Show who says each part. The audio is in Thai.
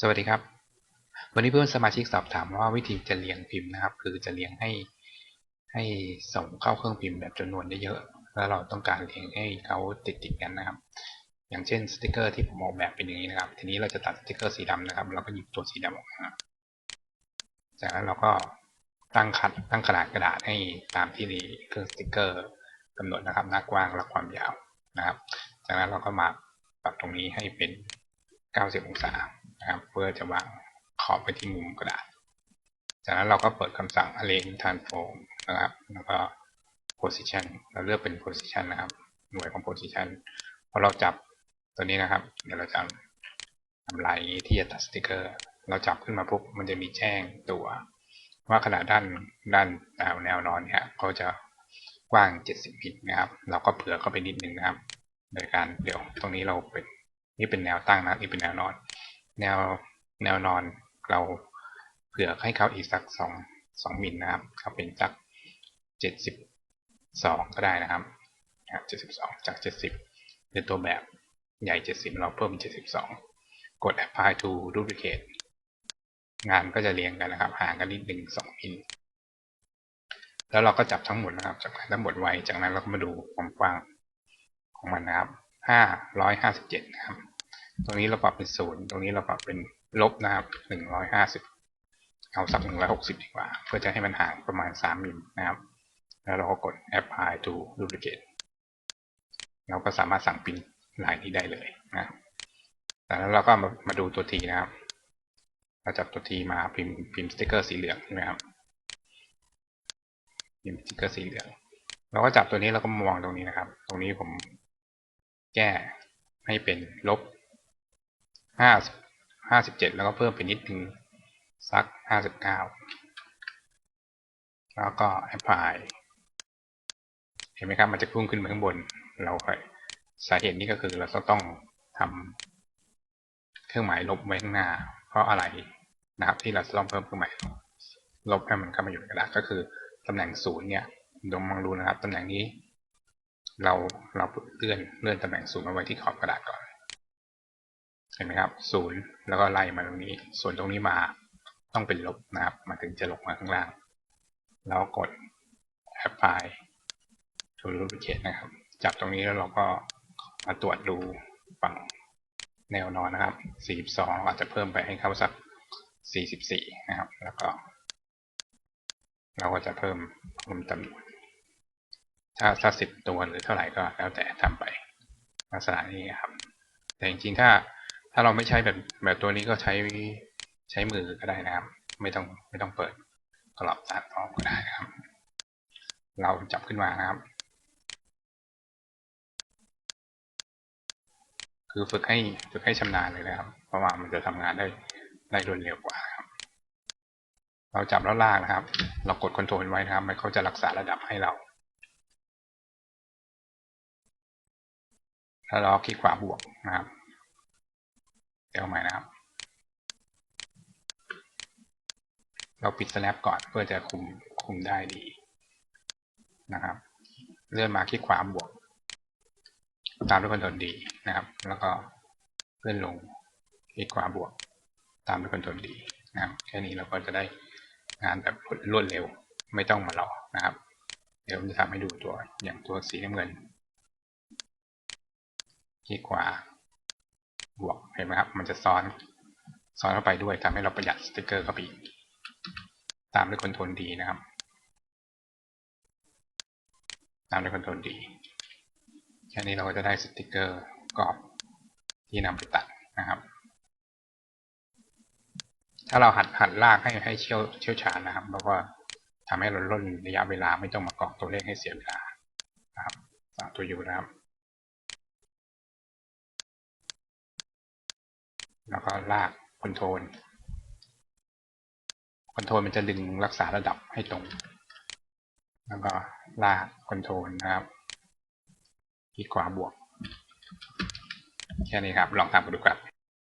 Speaker 1: สวัสดีครับ วันนี้เพื่อนสมาชิกสอบถามว่าวิธีจะเรียงพิมพ์นะครับ คือจะเรียงให้ให้ส่งเข้าเครื่องพิมพ์แบบจำนวนได้เยอะๆแล้วเราต้องการเรียงให้เขาติดติดๆกันนะครับ อย่างเช่นสติกเกอร์ที่ผมออกแบบเป็นอย่างนี้นะครับ ทีนี้เราจะตัดสติกเกอร์สีดำนะครับเราก็หยิบตัวสีดำออกมาจากนั้นเราก็ตั้งคัดตั้งขนาดกระดาษให้ตามที่เครื่องสติกเกอร์กำหนดนะครับหน้ากว้างและความยาวนะครับ จากนั้นเราก็มาปรับตรงนี้ให้เป็น 90 องศา นะครับ เพื่อจะวางขอบไปที่มุมกระดาษ จากนั้นเราก็เปิดคำสั่ง arrange transform นะครับ แล้วก็ position เราเลือกเป็น position นะครับ หน่วยของ position พอเราจับตัวนี้นะครับ เดี๋ยวเราจะทำลายที่จะตัดสติกเกอร์ เราจับขึ้นมาปุ๊บ มันจะมีแจ้งตัว ว่าขนาดด้านด้านแนวนอนเนี่ยเขาจะกว้าง 70มิลนะครับ เราก็เผื่อเข้าไปนิดนึงนะครับ โดยการเดี๋ยวตรงนี้เราเป็นนี่เป็นแนวตั้งนะนี่เป็นแนวนอน แนวแนวนอนเราเผื่อให้เขาอีกสักสองสองมิลนะครับเขาเป็นสักเจ็ดสิบสองก็ได้นะครับเจ็ดสิบสองจากเจ็ดสิบเป็นตัวแบบใหญ่เจ็ดสิบเราเพิ่มเจ็ดสิบสองกด apply to duplicate งานก็จะเรียงกันนะครับห่างกันนิดหนึ่งสองมิลแล้วเราก็จับทั้งหมดนะครับจับทั้งหมดไว้จากนั้นเราก็มาดูความกว้างของมันนะครับห้าร้อยห้าสิบเจ็ดนะครับ ตรงนี้เราปรับเป็นศูนย์ตรงนี้เราปรับเป็นลบนะครับหนึ่งร้อยห้าสิบเอาสักหนึ่งร้อยหกสิบดีกว่า เพื่อจะให้มันห่างประมาณสามมิลนะครับ แล้วเราก็กด apply to duplicate เราก็สามารถสั่งพิมพ์ลายนี้ได้เลยนะจากนั้นเราก็มามาดูตัวทีนะครับ เราจับตัวทีมาพิมพ์พิมพ์สติ๊กเกอร์สีเหลืองใช่ไหมครับ พิมพ์สติ๊กเกอร์สีเหลือง เราก็จับตัวนี้แล้วก็มองตรงนี้นะครับ ตรงนี้ผมแก้ให้เป็นลบ ห้าห้าสิบเจ็ดแล้วก็เพิ่มไปนิดนึงสักห้าสิบเก้าแล้วก็ apply เห็นไหมครับ มันจะพุ่งขึ้นไปข้างบน เราสาเหตุนี้ก็คือเราต้องทำเครื่องหมายลบไว้ข้างหน้า เพราะอะไรนะครับที่เราต้องเพิ่มเครื่องหมายลบให้มันเข้ามาอยู่ในกระดาษก็คือตำแหน่งศูนย์เนี่ยลองมองดูนะครับตำแหน่งนี้ เราเราเลื่อนเลื่อนตำแหน่งศูนย์มาไว้ที่ขอบกระดาษก่อน เห็นไหมครับศูนย์แล้วก็ไล่มาตรงนี้ ส่วนตรงนี้มาต้องเป็นลบนะครับมาถึงจะลงมาข้างล่าง แล้วกด apply to duplicate นะครับ จับตรงนี้แล้วเราก็มาตรวจดูฝั่งแนวนอนนะครับ 42อาจจะเพิ่มไปให้เข้าสัก 44 นะครับ แล้วก็ เราก็จะเพิ่มรวมจำนวนถ้าถ้าสิบตัวหรือเท่าไหร่ก็แล้วแต่ทำไปลักษณะนี้ครับ แต่จริงๆ ถ้า ถ้าเราไม่ใช้แบบแบบตัวนี้ก็ใช้ใช้มือก็ได้นะครับ ไม่ต้องไม่ต้องเปิดกรอบตัดออกก็ได้นะครับ เราจับขึ้นมานะครับ คือฝึกให้ฝึกให้ชำนาญเลยนะครับ เพราะว่ามันจะทำงานได้ได้รวดเร็วกว่าครับ เราจับแล้วลากนะครับ เรากดคอนโทรลไว้นะครับ มันเขาจะรักษาระดับให้เรา ถ้าเราคลิกขวาบวกนะครับ เดี๋ยวใหม่นะครับ เราปิด snap ก่อนเพื่อจะคุมคุมได้ดีนะครับ เลื่อนมาคลิกขวาบวก ตามด้วยคอนโทรลดีนะครับ แล้วก็เลื่อนลงคลิกขวาบวก ตามด้วยคอนโทรลดีนะครับแค่นี้เราก็จะได้งานแบบรวดเร็วไม่ต้องมารอนะครับ เดี๋ยวผมจะทำให้ดูตัวอย่างตัวสีน้ำเงินคลิกขวา บวกเห็นไหมครับ มันจะซ้อนซ้อนเข้าไปด้วยทำให้เราประหยัดสติกเกอร์เข้าไปอีกตามด้วยคอนโทรลดีนะครับ ตามด้วยคอนโทรลดีแค่นี้เราก็จะได้สติกเกอร์กรอบที่นำไปตัดนะครับ ถ้าเราหัดหัดลากให้ให้เชี่ยวเชี่ยวชาญนะครับ แล้วก็ทำให้เราลดระยะเวลาไม่ต้องมากรอกตัวเลขให้เสียเวลานะครับสามตัวอยู่นะครับ แล้วก็ลากคอนโทรลคอนโทรลมันจะดึงรักษาระดับให้ตรง แล้วก็ลากคอนโทรลนะครับคลิกขวาบวก แค่นี้ครับ ลองทำกันดูครับ